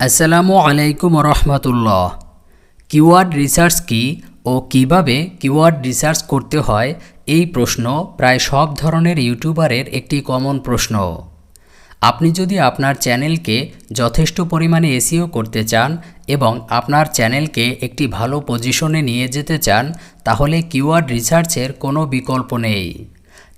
আসসালামু আলাইকুম রহমতুল্লাহ keyword research কি ও কীভাবে কিওয়ার্ড রিসার্চ করতে হয়, এই প্রশ্ন প্রায় সব ধরনের ইউটিউবারের একটি কমন প্রশ্ন। আপনি যদি আপনার চ্যানেলকে যথেষ্ট পরিমাণে এসিও করতে চান এবং আপনার চ্যানেলকে একটি ভালো পজিশনে নিয়ে যেতে চান, তাহলে কিওয়ার্ড রিসার্চের কোনো বিকল্প নেই।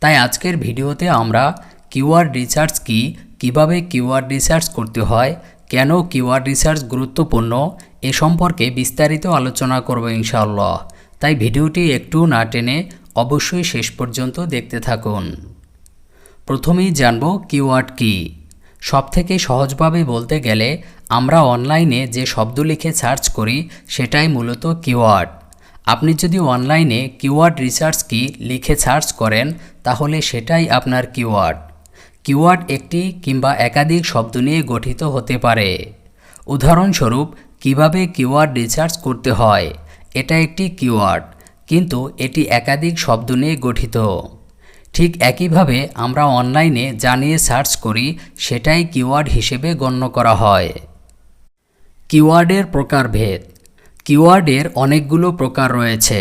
তাই আজকের ভিডিওতে আমরা কিওয়ার্ড রিসার্চ কি, কীভাবে কিওয়ার্ড রিসার্চ করতে হয় কেন কিওয়ার্ড রিসার্চ গুরুত্বপূর্ণ এ সম্পর্কে বিস্তারিত আলোচনা করব ইনশাআল্লাহ। তাই ভিডিওটি একটু না টেনে অবশ্যই শেষ পর্যন্ত দেখতে থাকুন। প্রথমেই জানব কিওয়ার্ড কি। সবথেকে সহজভাবে বলতে গেলে আমরা অনলাইনে যে শব্দ লিখে সার্চ করি সেটাই মূলত কিওয়ার্ড। আপনি যদি অনলাইনে কিওয়ার্ড রিসার্চ কি লিখে সার্চ করেন তাহলে সেটাই আপনার কিওয়ার্ড। কিওয়ার্ড একটি কিংবা একাধিক শব্দ নিয়ে গঠিত হতে পারে। উদাহরণস্বরূপ, কীভাবে কিওয়ার্ড রিসার্চ করতে হয়? এটা একটি কিওয়ার্ড কিন্তু এটি একাধিক শব্দ নিয়ে গঠিত। ঠিক একইভাবে আমরা অনলাইনে জানিয়ে সার্চ করি, সেটাই কিওয়ার্ড হিসেবে গণ্য করা হয়। কিওয়ার্ডের প্রকারভেদ। কিওয়ার্ডের অনেকগুলো প্রকার রয়েছে,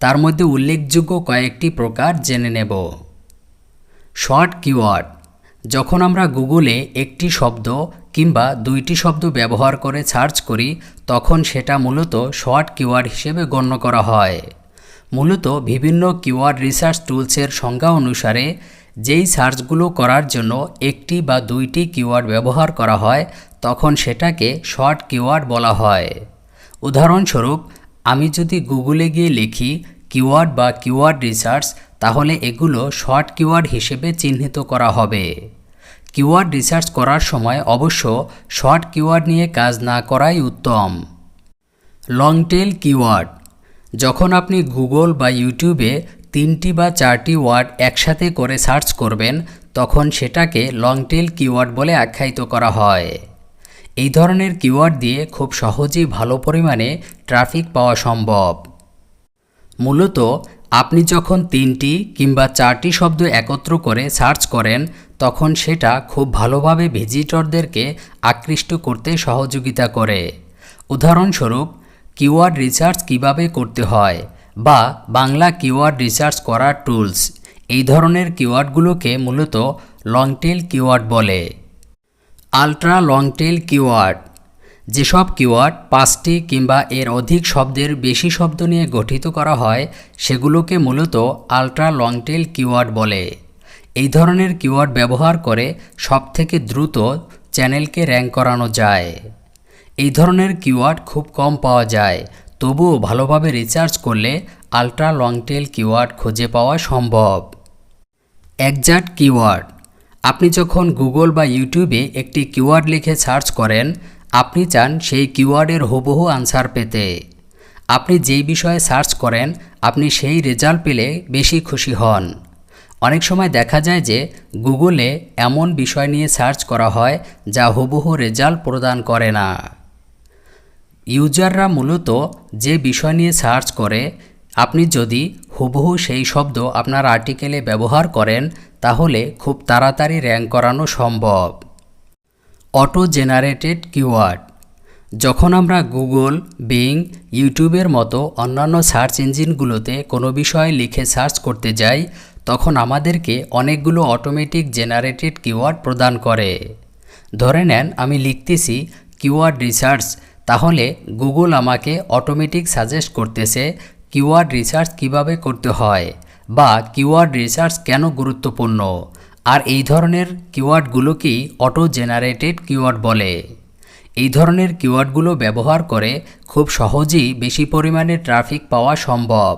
তার মধ্যে উল্লেখযোগ্য কয়েকটি প্রকার জেনে নেব। শর্ট কিওয়ার্ড যখন আমরা গুগলে একটি শব্দ কিংবা দুইটি শব্দ ব্যবহার করে সার্চ করি, তখন সেটা মূলত শর্ট কিওয়ার্ড হিসেবে গণ্য করা হয়। মূলত বিভিন্ন কিওয়ার্ড রিসার্চ টুলসের সংজ্ঞা অনুসারে, যেই সার্চগুলো করার জন্য একটি বা দুইটি কিওয়ার্ড ব্যবহার করা হয়, তখন সেটাকে শর্ট কিওয়ার্ড বলা হয়। উদাহরণস্বরূপ, আমি যদি গুগলে গিয়ে লিখি কিওয়ার্ড বা কিওয়ার্ড রিসার্চ, তাহলে এগুলো শর্ট কিওয়ার্ড হিসেবে চিহ্নিত করা হবে। কিওয়ার্ড রিসার্চ করার সময় অবশ্য শর্ট কিওয়ার্ড নিয়ে কাজ না করাই উত্তম। Long tail keyword. যখন আপনি গুগল বা ইউটিউবে তিনটি বা চারটি ওয়ার্ড একসাথে করে সার্চ করবেন, তখন সেটাকে লং টেল কিওয়ার্ড বলে আখ্যায়িত করা হয়। এই ধরনের কিওয়ার্ড দিয়ে খুব সহজেই ভালো পরিমাণে ট্রাফিক পাওয়া সম্ভব। মূলত আপনি যখন তিনটি কিংবা চারটি শব্দ একত্র করে সার্চ করেন, তখন সেটা খুব ভালোভাবে ভিজিটরদেরকে আকৃষ্ট করতে সহযোগিতা করে। উদাহরণস্বরূপ, কিওয়ার্ড রিসার্চ কীভাবে করতে হয় বা বাংলা কিওয়ার্ড রিসার্চ করার টুলস, এই ধরনের কিওয়ার্ডগুলোকে মূলত লংটেল কিওয়ার্ড বলে। আলট্রা লংটেল কিওয়ার্ড যেসব কিওয়ার্ড পাঁচটি কিংবা এর অধিক শব্দের বেশি শব্দ নিয়ে গঠিত করা হয়, সেগুলোকে মূলত আলট্রা লংটেল কিওয়ার্ড বলে। এই ধরনের কিওয়ার্ড ব্যবহার করে সবথেকে দ্রুত চ্যানেলকে র্যাঙ্ক করানো যায়। এই ধরনের কিওয়ার্ড খুব কম পাওয়া যায়, তবুও ভালোভাবে রিচার্জ করলে আলট্রা লংটেল কিওয়ার্ড খুঁজে পাওয়া সম্ভব। Exact keyword. আপনি যখন গুগল বা ইউটিউবে একটি কিওয়ার্ড লিখে সার্চ করেন আপনি চান সেই কিওয়ার্ডের হুবহু আনসার পেতে। আপনি যেই বিষয়ে সার্চ করেন, আপনি সেই রেজাল্ট পেলে বেশি খুশি হন। অনেক সময় দেখা যায় যে গুগলে এমন বিষয় নিয়ে সার্চ করা হয় যা হুবহু রেজাল্ট প্রদান করে না। ইউজাররা মূলত যে বিষয় নিয়ে সার্চ করে, আপনি যদি হুবহু সেই শব্দ আপনার আর্টিকেলে ব্যবহার করেন, তাহলে খুব তাড়াতাড়ি র্যাঙ্ক করানো সম্ভব। Auto generated keyword. যখন আমরা গুগল, বিং, ইউটিউবের মতো অন্যান্য সার্চ ইঞ্জিনগুলোতে কোনো বিষয় লিখে সার্চ করতে যাই, তখন আমাদেরকে অনেকগুলো অটোমেটিক জেনারেটেড কিওয়ার্ড প্রদান করে। ধরে নেন, আমি লিখতেছি কিওয়ার্ড রিসার্চ, তাহলে গুগল আমাকে অটোমেটিক সাজেস্ট করতেছে কিওয়ার্ড রিসার্চ কীভাবে করতে হয়, বা কিওয়ার্ড রিসার্চ কেন গুরুত্বপূর্ণ। আর এই ধরনের কিওয়ার্ডগুলোকেই অটো জেনারেটেড কিওয়ার্ড বলে? এই ধরনের কিওয়ার্ডগুলো ব্যবহার করে খুব সহজেই বেশি পরিমাণে ট্রাফিক পাওয়া সম্ভব।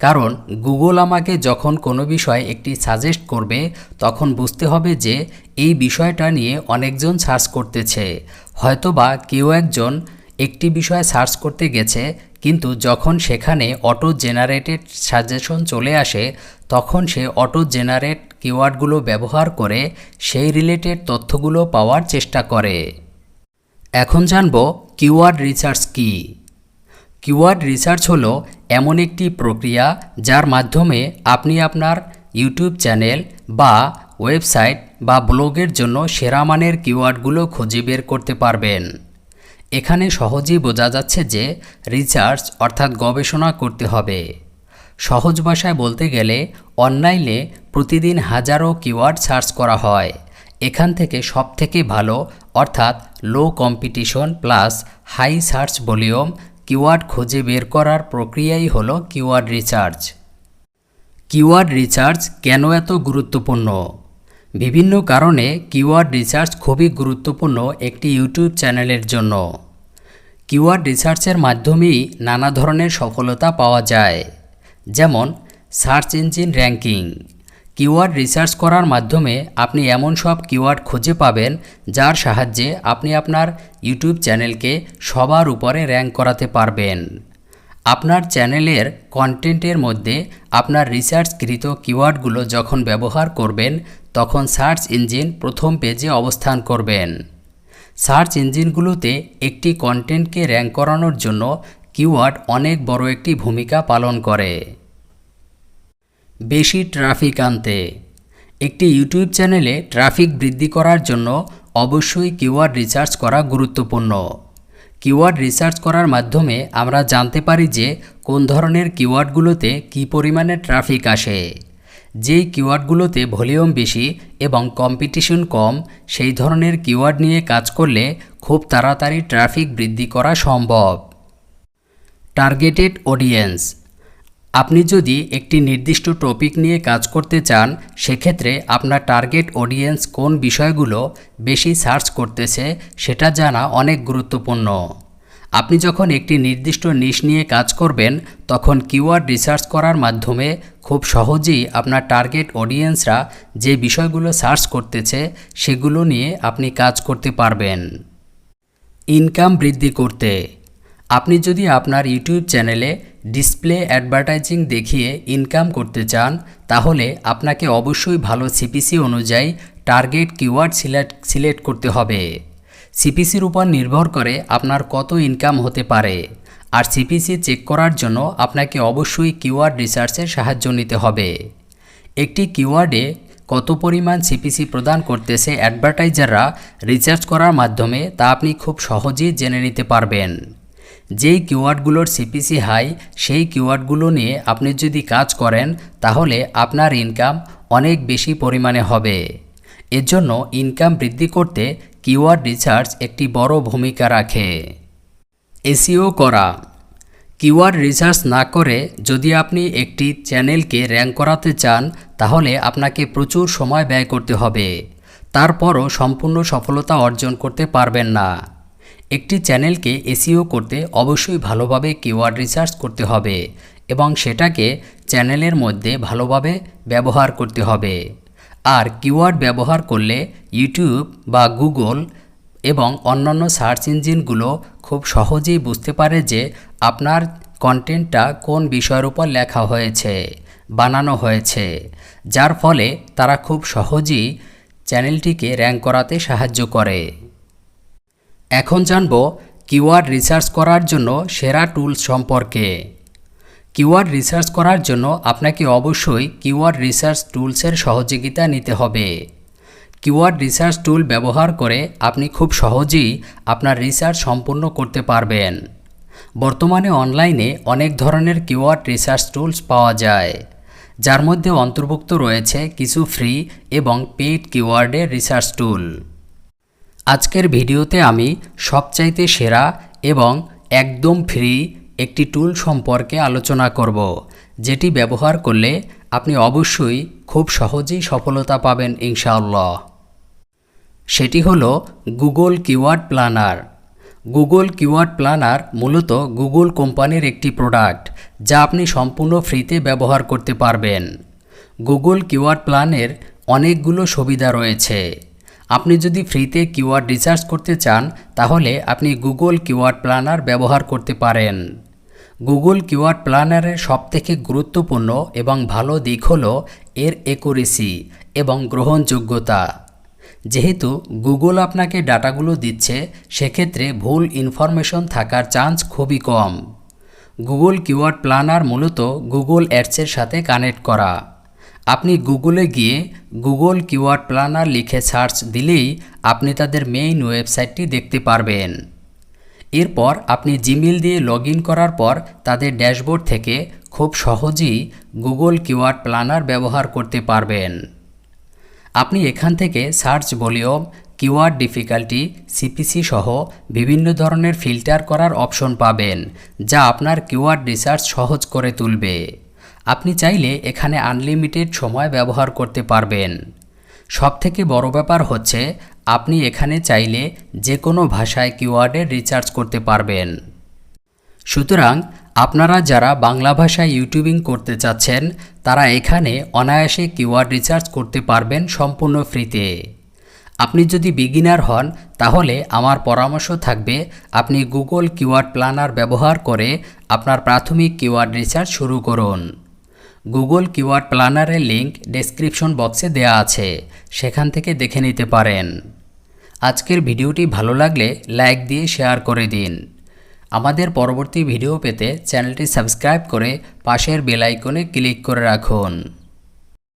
কারণ গুগল আমাকে যখন কোনো বিষয় একটি সাজেস্ট করবে, তখন বুঝতে হবে যে এই বিষয়টা নিয়ে অনেকজন সার্চ করতেছে। হয়তোবা কেউ একজন একটি বিষয়ে সার্চ করতে গেছে, কিন্তু যখন সেখানে অটো জেনারেটেড সাজেশন চলে আসে, তখন সে অটো জেনারেট কিওয়ার্ডগুলো ব্যবহার করে সেই রিলেটেড তথ্যগুলো পাওয়ার চেষ্টা করে। এখন জানব কিওয়ার্ড রিসার্চ কী। কিওয়ার্ড রিসার্চ হলো এমন একটি প্রক্রিয়া যার মাধ্যমে আপনি আপনার ইউটিউব চ্যানেল বা ওয়েবসাইট বা ব্লগের জন্য সেরা মানের কিওয়ার্ডগুলো খুঁজে বের করতে পারবেন। এখানে সহজেই বোঝা যাচ্ছে যে রিসার্চ অর্থাৎ গবেষণা করতে হবে। সহজ ভাষায় বলতে গেলে অনলাইনে প্রতিদিন হাজারো কিওয়ার্ড সার্চ করা হয়। এখান থেকে সবথেকে ভালো, অর্থাৎ low competition plus high search volume keyword খুঁজে বের করার প্রক্রিয়াই হলো কিওয়ার্ড রিসার্চ কিওয়ার্ড রিসার্চ কেন এত গুরুত্বপূর্ণ? বিভিন্ন কারণে কিওয়ার্ড রিসার্চ খুবই গুরুত্বপূর্ণ একটি ইউটিউব চ্যানেলের জন্য। কিওয়ার্ড রিসার্চের মাধ্যমেই নানা ধরনের সফলতা পাওয়া যায়। যেমন, search engine ranking. Keyword research করার মাধ্যমে আপনি এমন সব কিওয়ার্ড খুঁজে পাবেন যার সাহায্যে আপনি আপনার ইউটিউব চ্যানেলকে সবার উপরে র্যাঙ্ক করাতে পারবেন। আপনার চ্যানেলের কন্টেন্টের মধ্যে আপনার রিসার্চকৃত কিওয়ার্ডগুলো যখন ব্যবহার করবেন, তখন সার্চ ইঞ্জিন প্রথম পেজে অবস্থান করবেন। সার্চ ইঞ্জিনগুলোতে একটি কন্টেন্টকে র্যাঙ্ক করানোর জন্য কিওয়ার্ড অনেক বড় একটি ভূমিকা পালন করে। বেশি ট্রাফিক আনতে। একটি ইউটিউব চ্যানেলে ট্রাফিক বৃদ্ধি করার জন্য অবশ্যই কিওয়ার্ড রিসার্চ করা গুরুত্বপূর্ণ। কিওয়ার্ড রিসার্চ করার মাধ্যমে আমরা জানতে পারি যে কোন ধরনের কিওয়ার্ডগুলোতে কী পরিমাণে ট্রাফিক আসে। যেই কিওয়ার্ডগুলোতে ভলিউম বেশি এবং কম্পিটিশন কম, সেই ধরনের কিওয়ার্ড নিয়ে কাজ করলে খুব তাড়াতাড়ি ট্রাফিক বৃদ্ধি করা সম্ভব। টার্গেটেড অডিয়েন্স আপনি যদি একটি নির্দিষ্ট টপিক নিয়ে কাজ করতে চান, সেক্ষেত্রে আপনার টার্গেট অডিয়েন্স কোন বিষয়গুলো বেশি সার্চ করতেছে সেটা জানা অনেক গুরুত্বপূর্ণ। আপনি যখন একটি নির্দিষ্ট নিশ নিয়ে কাজ করবেন, তখন কিওয়ার্ড রিসার্চ করার মাধ্যমে খুব সহজেই আপনার টার্গেট অডিয়েন্সরা যে বিষয়গুলো সার্চ করতেছে, সেগুলো নিয়ে আপনি কাজ করতে পারবেন। ইনকাম বৃদ্ধি করতে। আপনি যদি আপনার ইউটিউব চ্যানেলে ডিসপ্লে অ্যাডভার্টাইজিং দেখিয়ে ইনকাম করতে চান, তাহলে আপনাকে অবশ্যই ভালো সিপিসি অনুযায়ী টার্গেট কিওয়ার্ড সিলেক্ট সিলেক্ট করতে হবে। সিপিসির উপর নির্ভর করে আপনার কত ইনকাম হতে পারে। আর সিপিসি চেক করার জন্য আপনাকে অবশ্যই কিওয়ার্ড রিসার্চের সাহায্য নিতে হবে। একটি কিওয়ার্ডে কত পরিমাণ সিপিসি প্রদান করতেছে অ্যাডভার্টাইজাররা রিচার্জ করার মাধ্যমে তা আপনি খুব সহজেই জেনে নিতে পারবেন। যেই কিওয়ার্ডগুলোর সিপিসি হাই সেই কিওয়ার্ডগুলো নিয়ে আপনি যদি কাজ করেন, তাহলে আপনার ইনকাম অনেক বেশি পরিমাণে হবে। এর জন্য ইনকাম বৃদ্ধি করতে কিওয়ার্ড রিসার্চ একটি বড় ভূমিকা রাখে। এসিও করা। কিওয়ার্ড রিসার্চ না করে যদি আপনি একটি চ্যানেলকে র্যাঙ্ক করাতে চান, তাহলে আপনাকে প্রচুর সময় ব্যয় করতে হবে। তারপরও সম্পূর্ণ সফলতা অর্জন করতে পারবেন না। একটি চ্যানেলকে এসিও করতে অবশ্যই ভালোভাবে কিওয়ার্ড রিসার্চ করতে হবে এবং সেটাকে চ্যানেলের মধ্যে ভালোভাবে ব্যবহার করতে হবে। আর কিওয়ার্ড ব্যবহার করলে ইউটিউব বা গুগল এবং অন্যান্য সার্চ ইঞ্জিনগুলো খুব সহজেই বুঝতে পারে যে আপনার কন্টেন্টটা কোন বিষয়ের উপর লেখা হয়েছে, বানানো হয়েছে, যার ফলে তারা খুব সহজেই চ্যানেলটিকে র্যাঙ্ক করাতে সাহায্য করে। এখন জানব কিওয়ার্ড রিসার্চ করার জন্য সেরা টুলস সম্পর্কে। কিওয়ার্ড রিসার্চ করার জন্য আপনাকে অবশ্যই কিওয়ার্ড রিসার্চ টুলসের সহযোগিতা নিতে হবে। কিওয়ার্ড রিসার্চ টুল ব্যবহার করে আপনি খুব সহজেই আপনার রিসার্চ সম্পূর্ণ করতে পারবেন। বর্তমানে অনলাইনে অনেক ধরনের কিওয়ার্ড রিসার্চ টুলস পাওয়া যায়, যার মধ্যে অন্তর্ভুক্ত রয়েছে কিছু ফ্রি এবং পেইড কিওয়ার্ডের রিসার্চ টুল। আজকের ভিডিওতে আমি সবচাইতে সেরা এবং একদম ফ্রি একটি টুল সম্পর্কে আলোচনা করব, যেটি ব্যবহার করলে আপনি অবশ্যই খুব সহজেই সফলতা পাবেন, ইনশাআল্লাহ। সেটি হলো Google keyword planner. Google keyword planner মূলত গুগল কোম্পানির একটি প্রোডাক্ট, যা আপনি সম্পূর্ণ ফ্রিতে ব্যবহার করতে পারবেন। গুগল কিওয়ার্ড প্ল্যানের অনেকগুলো সুবিধা রয়েছে। আপনি যদি ফ্রিতে কিওয়ার্ড রিসার্চ করতে চান, তাহলে আপনি গুগল কিওয়ার্ড প্ল্যানার ব্যবহার করতে পারেন। গুগল কিওয়ার্ড প্ল্যানারের সবথেকে গুরুত্বপূর্ণ এবং ভালো দিক হল এর একুরেসি এবং গ্রহণযোগ্যতা। যেহেতু গুগল আপনাকে ডাটাগুলো দিচ্ছে, সেক্ষেত্রে ভুল ইনফরমেশন থাকার চান্স খুবই কম। গুগল কিওয়ার্ড প্ল্যানার মূলত গুগল অ্যাডসের সাথে কানেক্ট করা। আপনি গুগলে গিয়ে গুগল কিওয়ার্ড প্ল্যানার লিখে সার্চ দিলেই আপনি তাদের মেইন ওয়েবসাইটটি দেখতে পারবেন। এরপর আপনি জিমেল দিয়ে লগ করার পর তাদের ড্যাশবোর্ড থেকে খুব সহজেই গুগল কিওয়ার্ড প্ল্যানার ব্যবহার করতে পারবেন। আপনি এখান থেকে search volume keyword difficulty, CPC সহ বিভিন্ন ধরনের ফিল্টার করার অপশন পাবেন, যা আপনার কিওয়ার্ড রিসার্চ সহজ করে তুলবে। আপনি চাইলে এখানে আনলিমিটেড সময় ব্যবহার করতে পারবেন। সবথেকে বড় ব্যাপার হচ্ছে, আপনি এখানে চাইলে যে কোনো ভাষায় কিওয়ার্ডের রিচার্জ করতে পারবেন। সুতরাং, আপনারা যারা বাংলা ভাষায় ইউটিউবিং করতে চাচ্ছেন, তারা এখানে অনায়াসে কিওয়ার্ড রিচার্জ করতে পারবেন সম্পূর্ণ ফ্রিতে। আপনি যদি বিগিনার হন, তাহলে আমার পরামর্শ থাকবে, আপনি গুগল কিওয়ার্ড প্ল্যানার ব্যবহার করে আপনার প্রাথমিক কিওয়ার্ড রিসার্চ শুরু করুন। গুগল কিওয়ার্ড প্ল্যানারের লিঙ্ক ডেসক্রিপশন বক্সে দেয়া আছে, সেখান থেকে দেখে নিতে পারেন। আজকের ভিডিওটি ভালো লাগলে লাইক দিয়ে শেয়ার করে দিন। আমাদের পরবর্তী ভিডিও পেতে চ্যানেলটি সাবস্ক্রাইব করে পাশের বেল আইকনে ক্লিক করে রাখুন।